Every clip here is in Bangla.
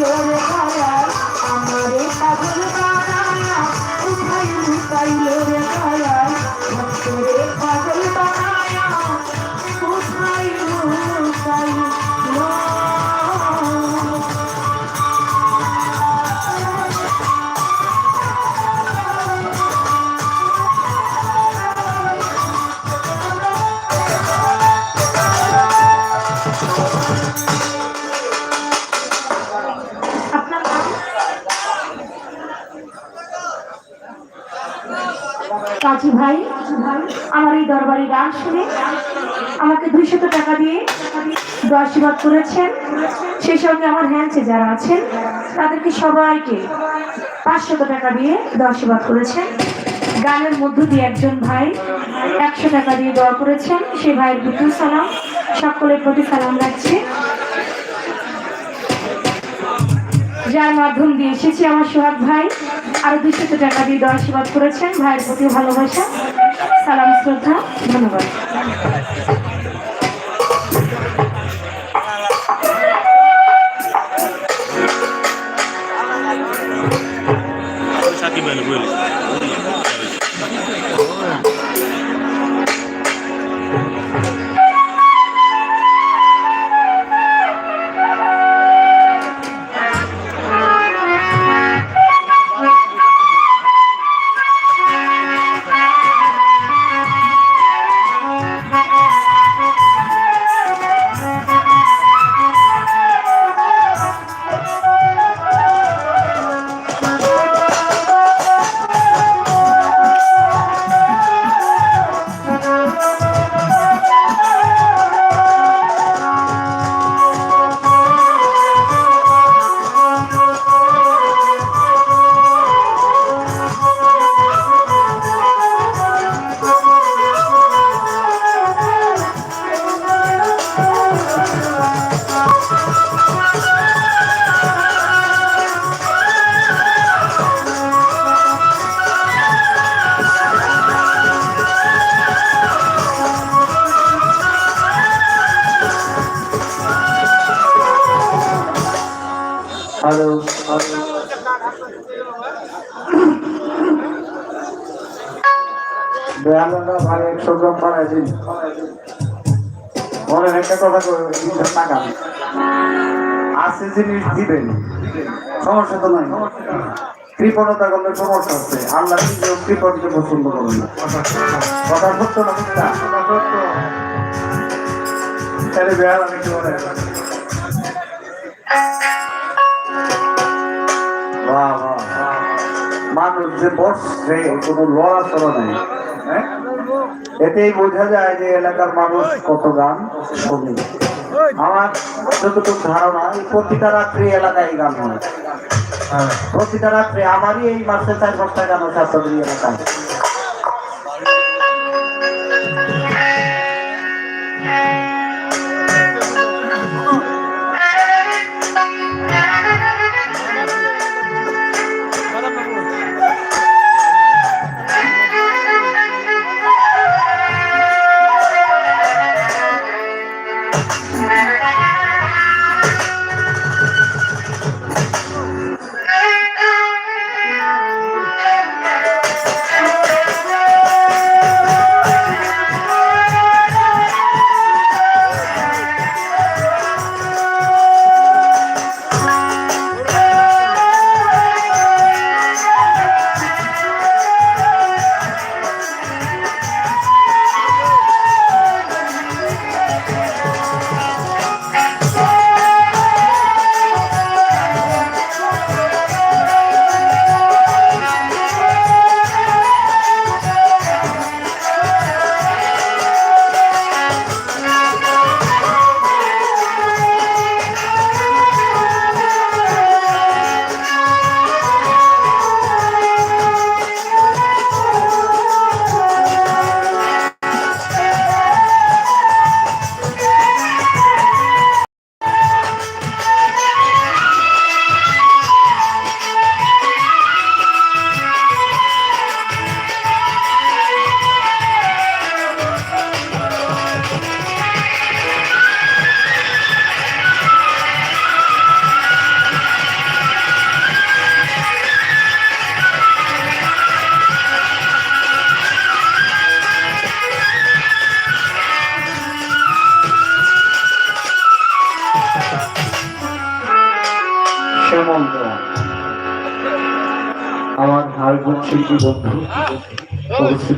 Lord. গান আমাকে দুইশত টাকা দিয়ে আশীর্বাদ করেছেন। সেই সঙ্গে আমার হ্যান্ডসে যারা আছেন, তাদেরকে সবাইকে পাঁচশত টাকা দিয়ে আশীর্বাদ করেছেন। গানের মধ্য দিয়ে একজন ভাই একশো টাকা দিয়ে দোয়া করেছেন। সেই ভাইয়ের প্রতি সালাম। সকলের প্রতি সালাম রাখছি। যার মাধ্যম দিয়ে এসেছি আমার সোহাগ ভাই। আরও দুশো টাকা দিয়ে দর্শবাদ করেছেন, ভাইয়ের প্রতি ভালোবাসা, সালাম, শ্রদ্ধা, ধন্যবাদ। মনে একটা কথা করে টাকা আছে জিনিস দিবেন সমস্যা তো নাই। কৃপণতা করলে সমস্যা হচ্ছে। আল্লাহ নিজেও কৃপণকে পছন্দ করেন না। কথা সত্য না মিথ্যা? তাহলে বেহাল আমি কি বলে। মানুষ যে বসছে, কোনো নেই হ্যাঁ? এতেই বোঝা যায় যে এলাকার মানুষ কত গান শোনে আমার যতটুকু ধারণা প্রতিটা রাত্রি এলাকায় গান হয়। প্রতিটা রাত্রে আমারই এই মাসে চার পাঁচটা গান আছে আপনাদের এলাকায়।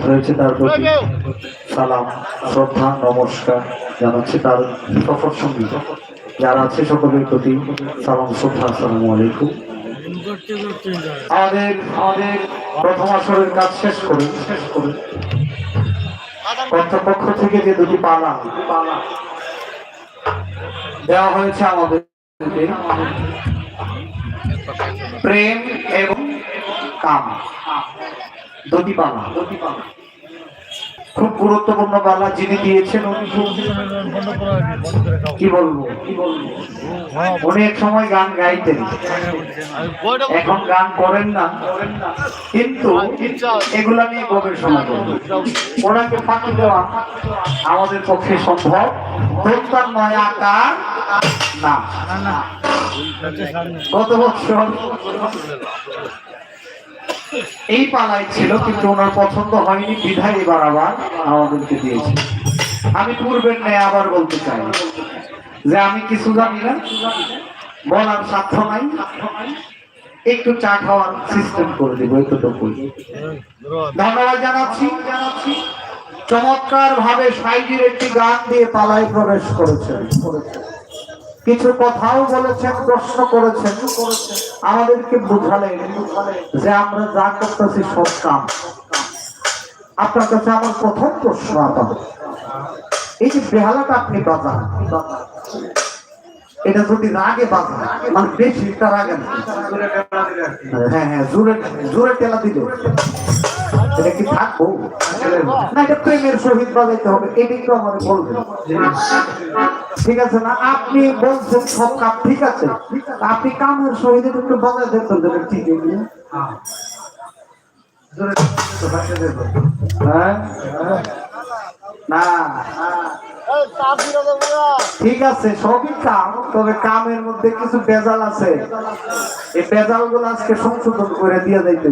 হয়েছে তার প্রতি। সালাম, শ্রদ্ধা, নমস্কার তার সকলের প্রতি সালাম আমাদের কাজ শেষ করে শেষ করে। কর্তৃপক্ষ থেকে যে দুটি পালা পালা দেওয়া হয়েছে আমাদের। প্রেম এবং কাম। দুটি পালা দুটি পালা খুব গুরুত্বপূর্ণ পালা যিনি দিয়েছেন কি বলব কি বলব? উনি এক সময় গান গাইতেন। এখন গান করেন না। কিন্তু এগুলা নিয়ে গবেষণা করবেন ওনাকে ফাঁকি দেওয়া আমাদের পক্ষে সম্ভব। প্রত্যার নয়, আকার না। গত বছর এই পালায় ছিল, কিন্তু ওনার পছন্দ হয়নি। বিধায় এবার আবার আমাদেরকে দিয়েছে। আমি পূর্বের ন্যায় আবার বলতে চাই যে আমি কিছু জানি না, বলার সাধ্য নাই। একটু চা খাওয়ার সিস্টেম করে দেবো এতটুকু ধন্যবাদ জানাচ্ছি। জানাচ্ছি চমৎকার ভাবে সাইজের একটি গান দিয়ে পালায় প্রবেশ করেছেন কিছু কথাও বলেছেন, প্রশ্ন করেছেন। আমাদেরকে বুঝালেন যে আমরা যা করতেছি সব কাম। আপনার কাছে আমার প্রথম প্রশ্ন আপাতত এই যে বেহালাটা আপনি বাজান, এটা যদি রাগে বাজান মানে বেশি একটা আগে হ্যাঁ হ্যাঁ জোরে জোরে টেলা দিল এটা কি থাকব? না এটা প্রেমের সহিত বাজাইতে হবে, এটাই তো আমার বলবেন ঠিক আছে না? আপনি বলছেন সব কাপ ঠিক আছে। আপনি কামের সহিত একটু বাজাই দেখতে দেবেন ঠিক আছে। হ্যাঁ? ঠিক আছে, সবই কাম, তবে কামের মধ্যে কিছু বেজাল আছে। এই বেজালগুলো আজকে সংশোধন করে দিয়ে যাইতে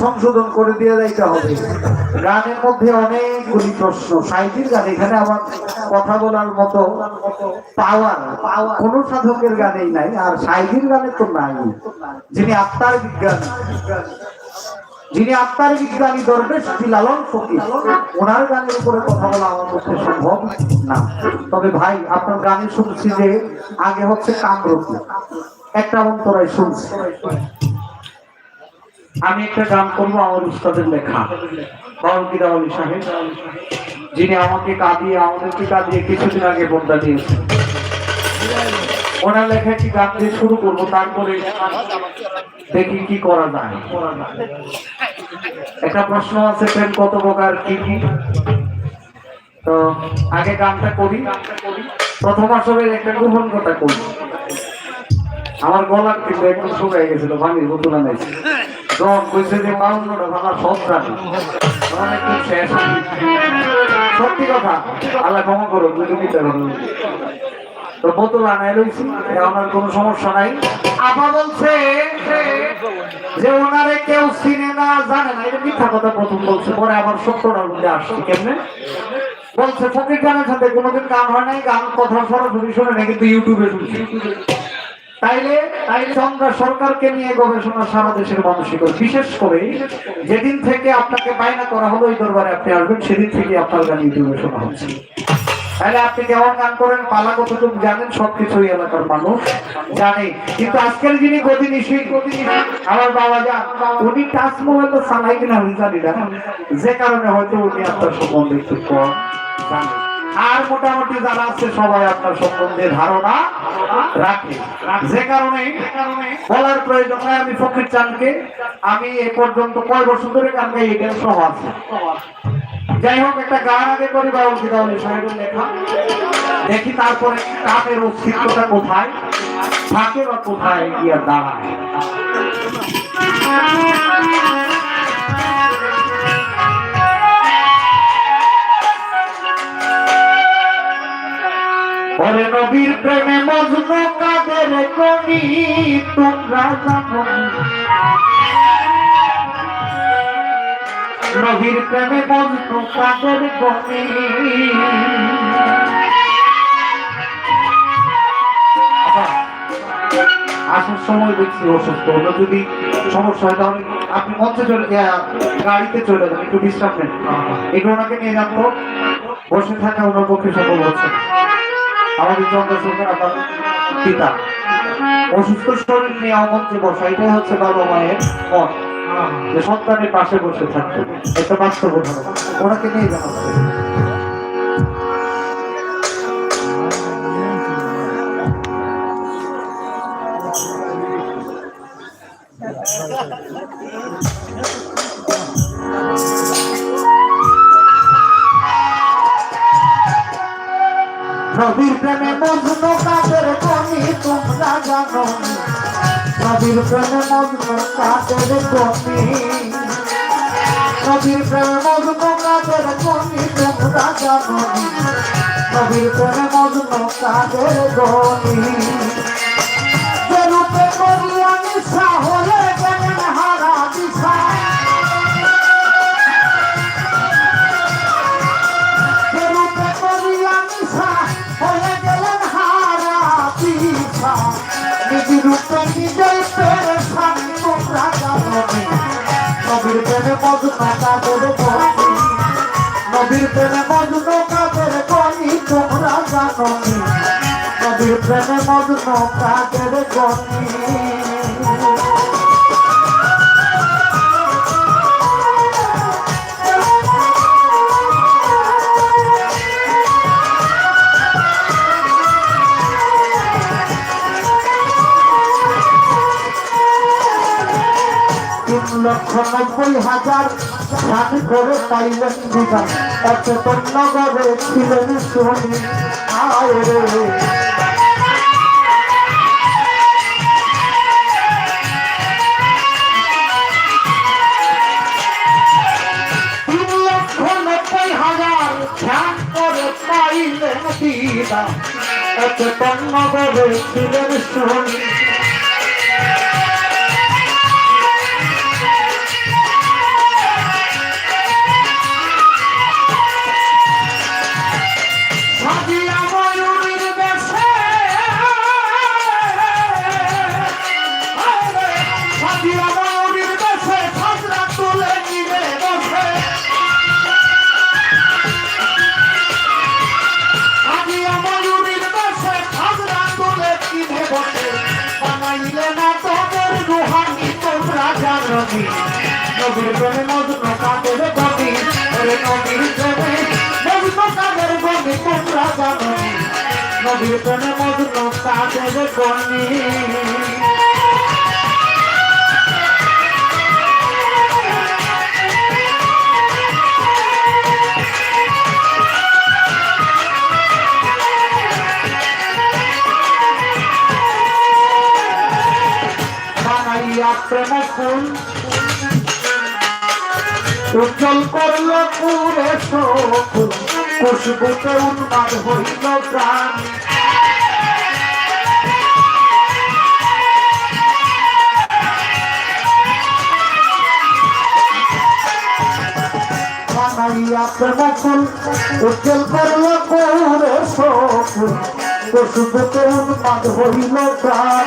সংশোধন করে দিয়ে যাইতে হবে। গানের মধ্যে অনেকগুলি প্রশ্ন। সাহিত্যের গান, এখানে আমার কথা বলার মতো পাওয়ার কোন সাধকের গানেই নাই, আর সাহিত্যের গানে তো নাই। যিনি আত্মার বিজ্ঞান, যিনি আত্মার বিজ্ঞানী দরবেশ লালন ফকির, ওনার গানের উপরে কথা বলা আমার পক্ষে সম্ভব না। তবে ভাই, আপনার গানে শুনছি যে আগে হচ্ছে কামরূপ। একটা অন্তরায় শুনছি। আমি একটা গান করব আমার উস্তাদের লেখা। বাউলকিরা আলী সাহেব, যিনি আমাকে কাঁদিয়ে, আমাদেরকে কাঁদিয়ে কিছুদিন আগে বন্দা দিয়েছেন। ওনার লেখা একটি গান দিয়ে শুরু করব, তারপরে দেখি কি করা যায়। একটা প্রশ্ন আছে, প্রেম কত প্রকার, কি কি? তো আগে গানটা করি। প্রথম আসলে একটা গোপন কথা করি আমার গলার কিন্তু একটু শুকাই গেছিল পানির বোতলা নাই তখন কইছে সব জানি তখন একটু সত্যি কথা, আল্লাহ ক্ষমা করো দিতে তো বোতল আনাই রয়েছি আমার কোনো সমস্যা নাই। আপা বলছে যে ওনারে কেউ চিনে জানে না। এটা মিথ্যা কথা প্রথম বলছে, পরে আবার সত্যটার মধ্যে আসছে। কেমনে? বলছে, ফকির গানের সাথে কোনোদিন গান হয় নাই, গান, কথা সরাসরি শুনে না কিন্তু ইউটিউবে শুনছি। তাইলে তাইলে আমরা সরকারকে নিয়ে গবেষণা সারা দেশের মানুষই বিশেষ করে যেদিন থেকে আপনাকে বায়না করা হলো, ওই দরবারে আপনি আসবেন, সেদিন থেকে আপনার গান হচ্ছে। তাহলে আপনি কেমন গান করেন, পালা কতটুকু জানেন সবকিছুই এলাকার মানুষ জানে। কিন্তু আজকের যিনি গতি নিশি আমার বাবা যা উনি টাচ তো কিনা আমি জানি না। যে কারণে হয়তো উনি আপনার সম্বন্ধে একটু কম জানেন। আর মোটামুটি যারা আছে, সবাই আপনার সম্বন্ধে ধারণা রাখে। যে কারণে বলার প্রয়োজন হয় আমি ফকির চানকে, আমি এ পর্যন্ত কয় বছর ধরে গান গাই এটা সহ আছে। যাই হোক, একটা গান আগে করি বা সাহেবের লেখা। দেখি তারপরে কাপের অস্তিত্বটা কোথায় থাকে বা কোথায় গিয়ে দাঁড়ায়। ওরে নবীর প্রেমে মজনু কাদের কবি তোমরা জানো। নবীর প্রেমে মজনু কাদের কবি আসার সময় দেখছি অসুস্থ হলো যদি সমস্যা হয় তাহলে আপনি মঞ্চে চলে গাড়িতে চলে যান একটু বিশ্রাম নেন। এগুলো ওনাকে নিয়ে যাব বসে থাকা ওনার পক্ষে সফল হচ্ছে। আমাদের চন্দ্রশেখর আমার পিতা। অসুস্থ শরীর নিয়ে আমন্ত্রে বসা এটাই হচ্ছে বাবা মায়ের পথ। যে সন্তানের পাশে বসে থাকবে, এটা বাস্তব ওনাকে নিয়ে জানাচ্ছে জানো নবীর প্রেমে মজনু কাদের কনি নবীর প্রেমে মজনু কাদের কনি তোমরা জানো। নবীর প্রেমে মজনু কাদের কনি যে রূপে করি মজনু কাদের কনি নবীর প্রেমে মজনু কাদের কনি তোমরা জাননি নবীর প্রেমে মজনু কাদের কনি লক্ষ নব্বই হাজার সাত করে পাইলেন বিধান অচেতন নগরে ছিলেন শুনি আয় রে। পাইলেন দিদা এত তন্নগরে ছিলেন শুনি নবীর প্রেমে মজনু কাদের গবি তোমরা জানবি নবীর প্রেমে মজনু কাদের বানাইয়া প্রেম ফুল উজ্জ্বল করল পুরে খুশবুতে উন্মাদ হইল প্রাণ। বানাইয়া প্রেম ফুল উজ্জ্বল করল পুরে খুশবুতে হইল প্রাণ।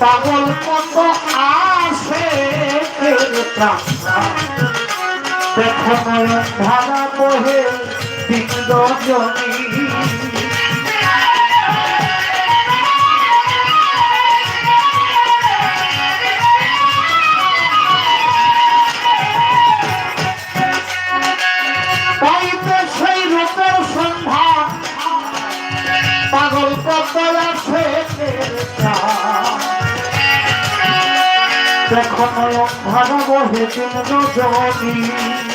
পাগল মত আসে দেখো ধারা বহে দিন দেখো নয়ন ধারা বহে দিন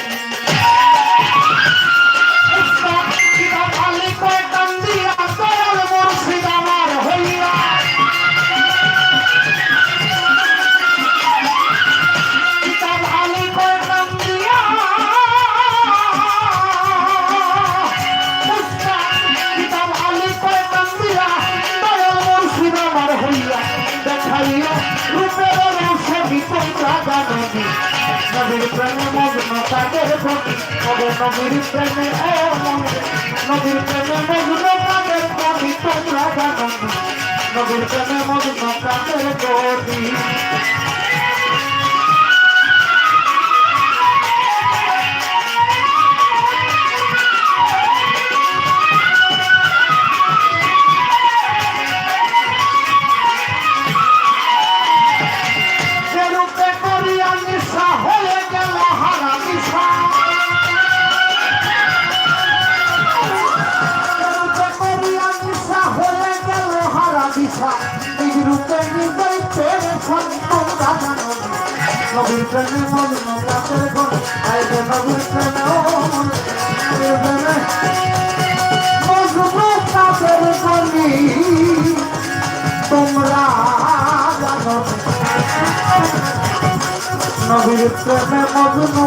প্রেমে মগ্ন তাদের গতি হবে নবীর প্রেমে নবীর প্রেমে মগ্ন তাদের গতি তোমরা জানবি নবীর প্রেমে মগ্ন তাদের গতি নবীর প্রেমে মগ্ন কাপের গণ আইবে নবীর প্রেমে ও মনে নবীর প্রেমে মগ্ন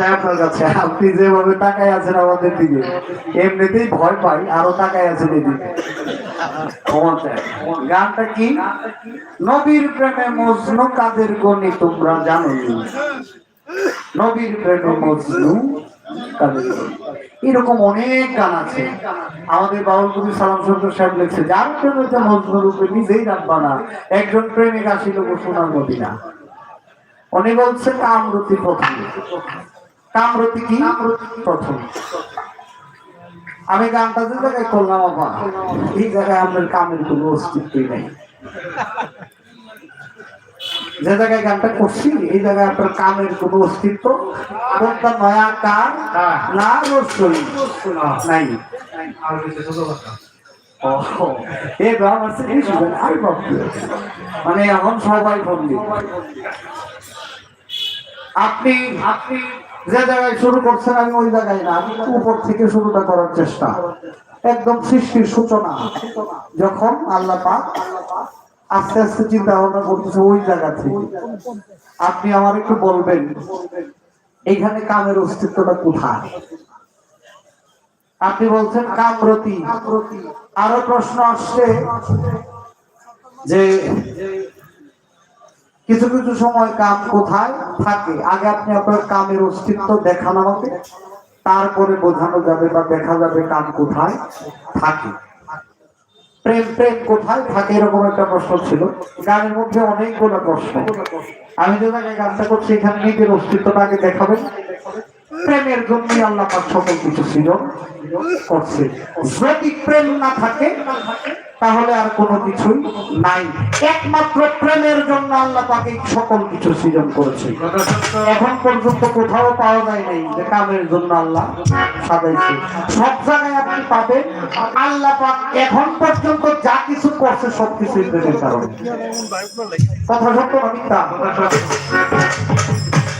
চাই আপনার কাছে আপনি যেভাবে তাকায় আছেন আমাদের দিকে, এমনিতেই ভয় পাই, আরও তাকায় আছেন এদিকে। গানটা কি? নবীর প্রেমে মজনু, কাদের গণি তোমরা জানো নবীর প্রেমে মজনু এরকম অনেক গান আছে। আমাদের বাউল কবি সালাম সুন্দর সাহেব লিখছে, যার প্রেমেতে মজনু রূপে নিজেই রাখবা না, একজন প্রেমিক আসিল সোনার মদিনা। উনি বলছে কামরতি প্রথম কামরতি কি? প্রথম। আমি গানটা যে জায়গায় করলাম বাবা এই জায়গায় আপনার কামের কোনো অস্তিত্বই নাই। যে জায়গায় গানটা করছি, এই জায়গায় আপনার কামের কোনো অস্তিত্ব, কোনটা নয়া, কার? না, রসই নাই। মানে এখন সবাই আপনি আপনি যে জায়গায় শুরু করছেন, আমি ওই জায়গায় না। আমি উপর থেকে শুরুটা করার চেষ্টা। একদম সৃষ্টির সূচনা। যখন আল্লাহ পাক আস্তে আস্তে চিন্তা ভাবনা করতেছে, ওই জায়গা থেকে। আপনি আমার একটু বলবেন, এখানে কামের অস্তিত্বটা কোথায়? আপনি বলছেন কামরতি। আরও প্রশ্ন আসছে যে কিছু কিছু সময় কাম কোথায় থাকে? আগে আপনি আপনার কামের অস্তিত্ব দেখান আমাকে। তারপরে বোঝানো যাবে বা দেখা যাবে কাম কোথায় থাকে। প্রেম প্রেম কোথায় থাকে এরকম একটা প্রশ্ন ছিল। গানের মধ্যে অনেকগুলো প্রশ্ন। আমি যে জায়গায় গানটা করছি, এখানে নিজের অস্তিত্বটা আগে দেখাবেন। প্রেমের জন্যই আল্লাহ পাক সকল কিছু সৃজন করছে। যদি প্রেম না থাকে, তাহলে আর কোনো কিছুই নাই। একমাত্র প্রেমের জন্য আল্লাহ পাক সকল কিছু সৃজন করেছে। এখন পর্যন্ত কোথাও পাওয়া যায় নাই যে কামের জন্য আল্লাহ সাজাইছে। সব জায়গায় আপনি পাবেন। আল্লাহ পাক এখন পর্যন্ত যা কিছু করছে সব কিছুই প্রেমের কারণে। কথা সত্য মিথ্যা?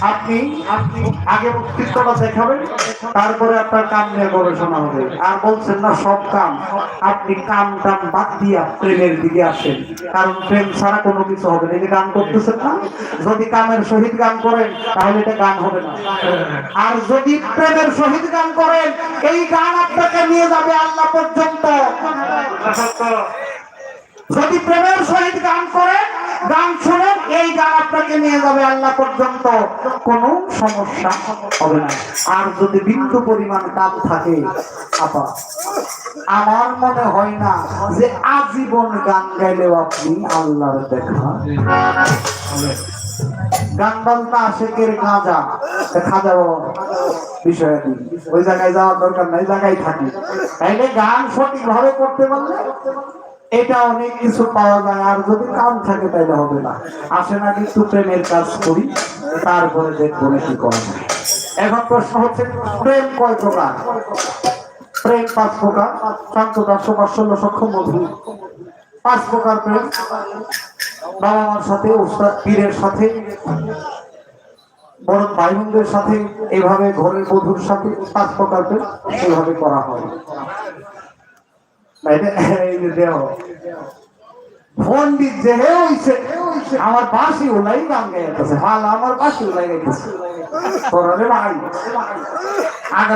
আপনি আপনি আগে অস্তিত্বটা দেখাবেন তারপরে আপনার কাম নিয়ে গবেষণা হবে। আর বলছেন না সব কাম। আপনি কাম টাম বাদ দিয়া প্রেমের দিকে আসেন। কারণ প্রেম ছাড়া কোনো কিছু হবে না। এই গান করতেছেন না? যদি কামের সহিত গান করেন তাহলে এটা গান হবে না। আর যদি প্রেমের সহিত গান করেন এই গান আপনাকে নিয়ে যাবে আল্লাহ পর্যন্ত। যদি প্রেমের সহিত গান করেন গান শুনেন, এই গান আপনাকে নিয়ে যাবে আল্লাহ পর্যন্ত। কোনো সমস্যা হবে না। আর যদি বিন্দু পরিমাণ কাপ থাকে, আপা, আমার মনে হয় না যে আজীবন গান গাইলেও আপনি আল্লাহর দেখা। গান বাজনা তা খাজা? বাবা বিষয় কি ওই জায়গায় যাওয়ার দরকার নাই জায়গায় থাকি। তাইলে গান সঠিক ভাবে করতে পারলে এটা অনেক কিছু পাওয়া যায়, আর যদি কাম থাকে তাইলে হবে না। আসে না কিন্তু প্রেমের কাজ করি, তারপরে দেখব না কি করা যায়। এখন প্রশ্ন হচ্ছে, প্রেম কয় প্রকার? প্রেম পাঁচ প্রকার শান্ত দাস বাৎসল্য সক্ষম, মধু। পাঁচ প্রকার প্রেম। বাবা মার সাথে উস্তাদ পীরের সাথে, বড় ভাই বোনদের সাথে, এভাবে ঘরের বধুর সাথে পাঁচ প্রকার প্রেম এইভাবে করা হয়। ফোন দিচ্ছে, হে হইছে আমার বাসি গান গাইতেছে হাল আমার বাসি উলাই গাইতেছে তোরা ভাই